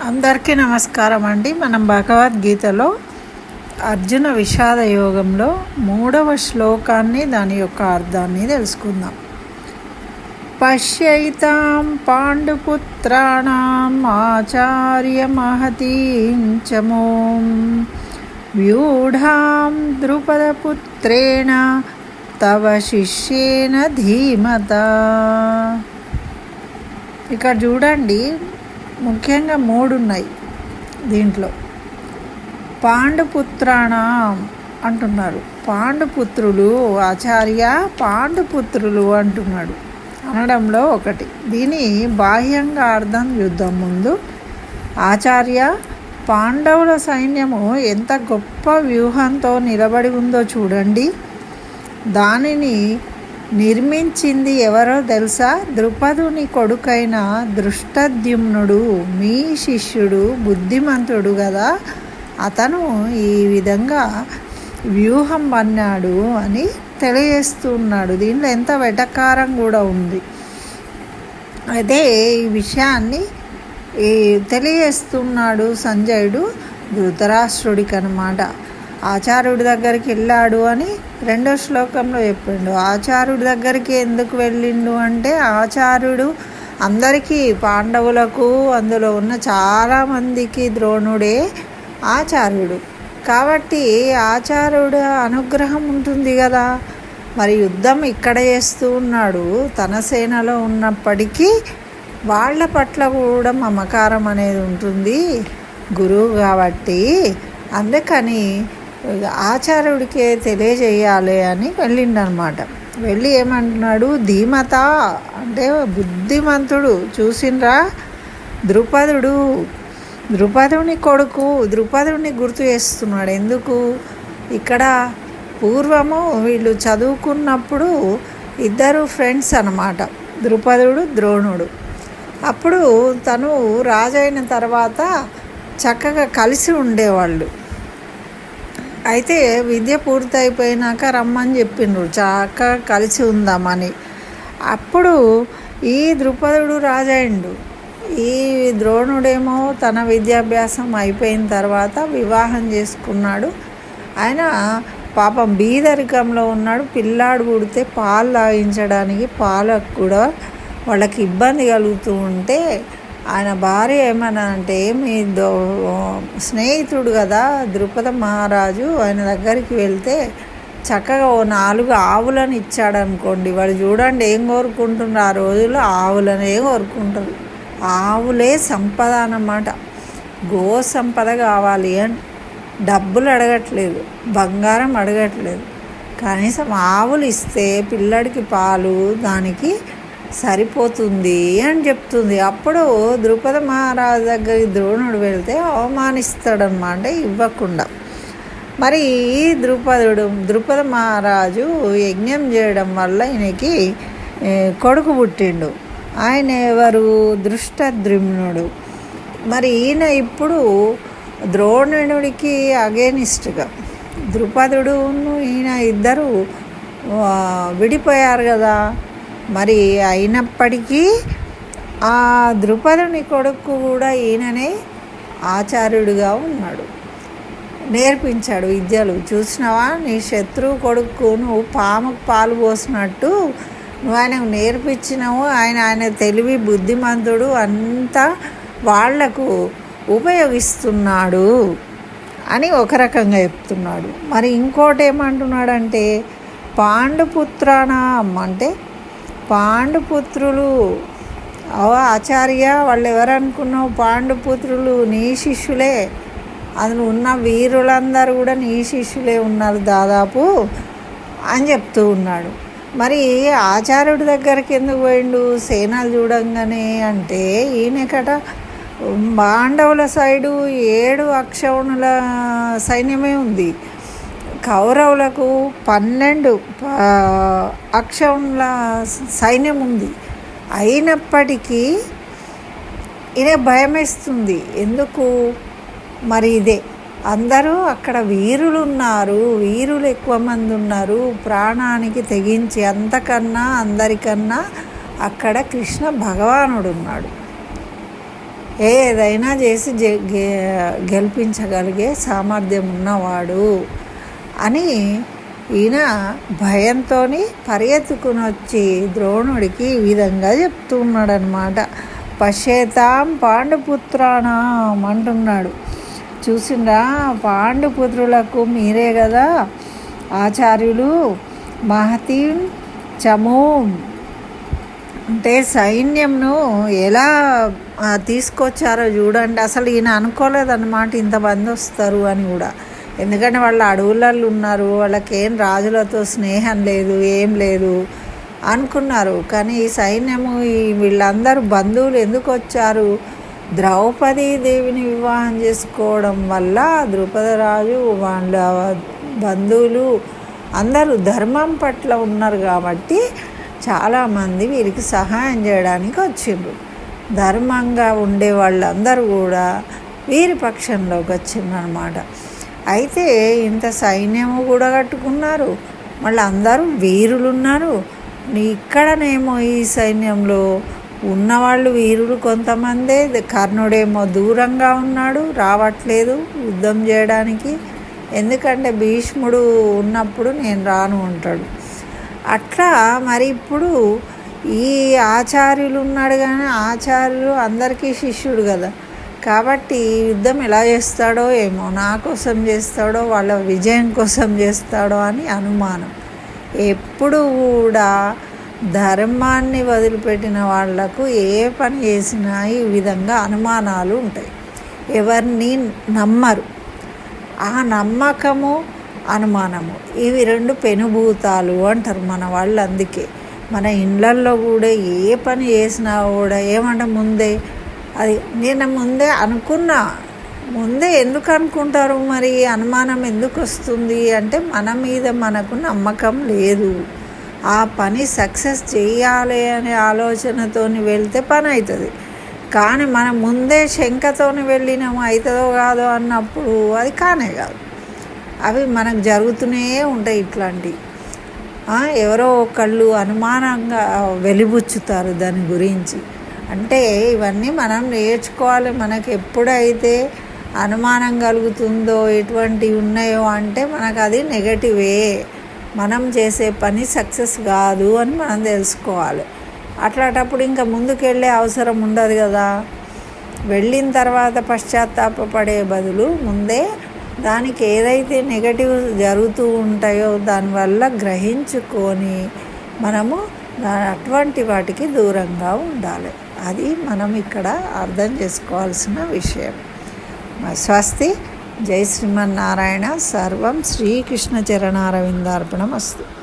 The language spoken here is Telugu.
అందరికీ నమస్కారం అండి. మనం భగవద్గీతలో అర్జున విషాద యోగంలో మూడవ శ్లోకాన్ని దాని యొక్క అర్థాన్ని తెలుసుకుందాం. పశ్యైతాం పాండుపుత్రాణం ఆచార్య మహతీంచమోం వ్యూఢాం ద్రుపదపుత్రేణ తవ శిష్యేన ధీమత. ఇక్కడ చూడండి ముఖ్యంగా మూడు ఉన్నాయి దీంట్లో. పాండుపుత్రాణం అంటున్నారు. పాండుపుత్రులు ఆచార్య పాండుపుత్రులు అంటున్నాడు. అనడంలో ఒకటి. దీని బాహ్యంగా అర్థం యుద్ధం ముందు ఆచార్య పాండవుల సైన్యము ఎంత గొప్ప వ్యూహంతో నిలబడి ఉందో చూడండి. దానిని నిర్మించింది ఎవరో తెలుసా? ద్రుపదుని కొడుకైన దృష్టద్యుమ్నుడు మీ శిష్యుడు బుద్ధిమంతుడు కదా అతను ఈ విధంగా వ్యూహం అన్నాడు అని తెలియజేస్తున్నాడు. దీనిలో ఎంత వెటకారం కూడా ఉంది. అయితే ఈ విషయాన్ని తెలియజేస్తున్నాడు సంజయుడు ధృతరాష్ట్రుడికి అనమాట ఆచార్యుడి దగ్గరికి వెళ్ళాడు అని రెండో శ్లోకంలో చెప్పిండు. ఆచార్యుడి దగ్గరికి ఎందుకు వెళ్ళిండు అంటే ఆచార్యుడు అందరికీ పాండవులకు అందులో ఉన్న చాలామందికి ద్రోణుడే ఆచార్యుడు. కాబట్టి ఆచార్యుడు అనుగ్రహం ఉంటుంది కదా. మరి యుద్ధం ఇక్కడ చేస్తూ ఉన్నాడు. తన సేనలో ఉన్నప్పటికీ వాళ్ళ పట్ల కూడా మమకారం అనేది ఉంటుంది గురువు కాబట్టి. అందుకని ఆచార్యుడికే తెలియజేయాలి అని వెళ్ళిండనమాట. వెళ్ళి ఏమంటున్నాడు ధీమత అంటే బుద్ధిమంతుడు చూసిండ్రా ద్రుపదుడు ద్రుపదుని కొడుకు ద్రుపదుని గుర్తు చేస్తున్నాడు. ఎందుకు? ఇక్కడ పూర్వము వీళ్ళు చదువుకున్నప్పుడు ఇద్దరు ఫ్రెండ్స్ అనమాట ద్రుపదుడు ద్రోణుడు. అప్పుడు తను రాజైన తర్వాత చక్కగా కలిసి ఉండేవాళ్ళు. అయితే విద్య పూర్తయిపోయినాక రమ్మని చెప్పిండ్రు. చక్కగా కలిసి ఉందామని. అప్పుడు ఈ ద్రుపదుడు రాజాయిండు ఈ ద్రోణుడేమో తన విద్యాభ్యాసం అయిపోయిన తర్వాత వివాహం చేసుకున్నాడు. ఆయన పాపం బీదరికంలో ఉన్నాడు. పిల్లాడు పుడితే పాలు తాగించడానికి పాలకు కూడా వాళ్ళకి ఇబ్బంది కలుగుతూ ఉంటే ఆయన భార్య ఏమన్నా అంటే మీ దో స్నేహితుడు కదా ద్రుపద మహారాజు ఆయన దగ్గరికి వెళ్తే చక్కగా ఓ నాలుగు ఆవులను ఇచ్చాడనుకోండి. వాడు చూడండి ఏం కోరుకుంటున్నారు ఆ రోజుల్లో? ఆవులనే కోరుకుంటారు. ఆవులే సంపద అన్నమాట. గో సంపద కావాలి అని డబ్బులు అడగట్లేదు బంగారం అడగట్లేదు. కనీసం ఆవులు ఇస్తే పిల్లడికి పాలు దానికి సరిపోతుంది అని చెప్తుంది. అప్పుడు ద్రుపద మహారాజు దగ్గరికి ద్రోణుడు వెళ్తే అవమానిస్తాడనమాట ఇవ్వకుండా. మరి ఈ ద్రుపదుడు ద్రుపద మహారాజు యజ్ఞం చేయడం వల్ల ఈయనకి కొడుకు పుట్టిండు. ఆయన ఎవరు? దృష్టద్రుమ్నుడు మరి ఈయన ఇప్పుడు ద్రోణుడికి అగేనిస్ట్గా. ద్రుపదుడు ఈయన ఇద్దరు విడిపోయారు కదా. మరి అయినప్పటికీ ఆ ద్రుపదుని కొడుకు కూడా ఈయననే ఆచార్యుడిగా ఉన్నాడు. నేర్పించాడు విద్యలు. చూసినావా? నీ శత్రువు కొడుకు నువ్వు పాముకు పాలు పోసినట్టు నువ్వు ఆయనకు నేర్పించినావు. ఆయన ఆయన తెలివి బుద్ధిమంతుడు అంతా వాళ్ళకు ఉపయోగిస్తున్నాడు అని ఒక రకంగా చెప్తున్నాడు. మరి ఇంకోటి ఏమంటున్నాడంటే అమ్మ అంటే పాండుపుత్రులు. అవ ఆచార్య వాళ్ళు ఎవరనుకున్నావు పాండుపుత్రులు నీ శిష్యులే. అందులో ఉన్న వీరులందరూ కూడా నీ శిష్యులే ఉన్నారు దాదాపు అని చెప్తూ ఉన్నాడు. మరి ఆచార్యుడి దగ్గరికి ఎందుకు పోయిండు? సేనలు చూడంగానే అంటే ఈయనకట పాండవుల సైడు ఏడు అక్షౌణుల సైన్యమే ఉంది. కౌరవులకు పన్నెండు అక్షౌణుల సైన్యం ఉంది అయినప్పటికీ ఇదే భయమేస్తుంది. ఎందుకు? మరి ఇదే. అందరూ అక్కడ వీరులు ఉన్నారు వీరులు ఎక్కువ మంది ఉన్నారు ప్రాణానికి తెగించి అంతకన్నా అందరికన్నా అక్కడ కృష్ణ భగవానుడు ఉన్నాడు ఏదైనా చేసి జె- గె- గెలిపించగలిగే సామర్థ్యం ఉన్నవాడు అని ఈయన భయంతో పరిగెత్తుకుని వచ్చి ద్రోణుడికి ఈ విధంగా చెప్తున్నాడు అనమాట పశ్చేతాం పాండుపుత్రాణం అంటున్నాడు. చూసిండా పాండుపుత్రులకు మీరే కదా ఆచార్యులు. మహతీం చమూం. అంటే సైన్యంను ఎలా తీసుకొచ్చారో చూడండి. అసలు ఈయన అనుకోలేదన్నమాట ఇంతమంది వస్తారు అని కూడా. ఎందుకంటే వాళ్ళు అడవులలో ఉన్నారు వాళ్ళకి ఏం రాజులతో స్నేహం లేదు ఏం లేదు అనుకున్నారు. కానీ ఈ సైన్యము ఈ వీళ్ళందరూ బంధువులు ఎందుకు వచ్చారు? ద్రౌపదీ దేవిని వివాహం చేసుకోవడం వల్ల ద్రుపదరాజు వాళ్ళ బంధువులు అందరూ ధర్మం పట్ల ఉన్నారు కాబట్టి చాలామంది వీరికి సహాయం చేయడానికి వచ్చిండ్రు. ధర్మంగా ఉండే వాళ్ళందరూ కూడా వీరి పక్షంలోకి వచ్చిండ్రు అనమాట అయితే ఇంత సైన్యము కూడా కట్టుకున్నారు మళ్ళీ అందరూ వీరులు ఉన్నారు ఇక్కడనేమో ఈ సైన్యంలో ఉన్నవాళ్ళు వీరులు కొంతమందే. కర్ణుడేమో దూరంగా ఉన్నాడు రావట్లేదు యుద్ధం చేయడానికి. ఎందుకంటే భీష్ముడు ఉన్నప్పుడు నేను రాను ఉంటాడు అట్లా మరి ఇప్పుడు ఈ ఆచార్యులు ఉన్నాడు కానీ ఆచార్యులు అందరికీ శిష్యుడు కదా. కాబట్టి యుద్ధం ఎలా చేస్తాడో ఏమో నా కోసం చేస్తాడో వాళ్ళ విజయం కోసం చేస్తాడో అని అనుమానం. ఎప్పుడు కూడా ధర్మాన్ని వదిలిపెట్టిన వాళ్ళకు ఏ పని చేసినా ఈ విధంగా అనుమానాలు ఉంటాయి. ఎవరిని నమ్మరు. ఆ నమ్మకము అనుమానము ఇవి రెండు పెనుభూతాలు అంటారు మన వాళ్ళు అందుకే. మన ఇళ్ళల్లో కూడా ఏ పని చేసినా కూడా ఏమంటే ముందే అది నేను ముందే అనుకున్నా. ముందే ఎందుకు అనుకుంటారు మరి? అనుమానం ఎందుకు వస్తుంది? అంటే మన మీద మనకు నమ్మకం లేదు. ఆ పని సక్సెస్ చేయాలి అనే ఆలోచనతోని వెళ్తే పని అవుతుంది కానీ మనం ముందే శంకతోని వెళ్ళినాము అవుతుందో కాదో అన్నప్పుడు అది కానే కాదు. అవి మనకు జరుగుతూనే ఉంటాయి ఇట్లాంటివి ఎవరో ఒకళ్ళు అనుమానంగా వెలిబుచ్చుతారు దాని గురించి. అంటే ఇవన్నీ మనం నేర్చుకోవాలి. మనకు ఎప్పుడైతే అనుమానం కలుగుతుందో ఎటువంటివి ఉన్నాయో అంటే మనకు అది నెగటివే మనం చేసే పని సక్సెస్ కాదు అని మనం తెలుసుకోవాలి. అట్లాంటప్పుడు ఇంకా ముందుకెళ్ళే అవసరం ఉండదు కదా. వెళ్ళిన తర్వాత పశ్చాత్తాపపడే బదులు ముందే దానికి ఏదైతే నెగటివ్ జరుగుతూ ఉంటాయో దానివల్ల గ్రహించుకొని మనము అటువంటి వాటికి దూరంగా ఉండాలి. అది మనం ఇక్కడ అర్థం చేసుకోవాల్సిన విషయం. స్వస్తి. జై శ్రీమన్నారాయణ. సర్వం శ్రీకృష్ణ చరణారవిందార్పణం అస్తు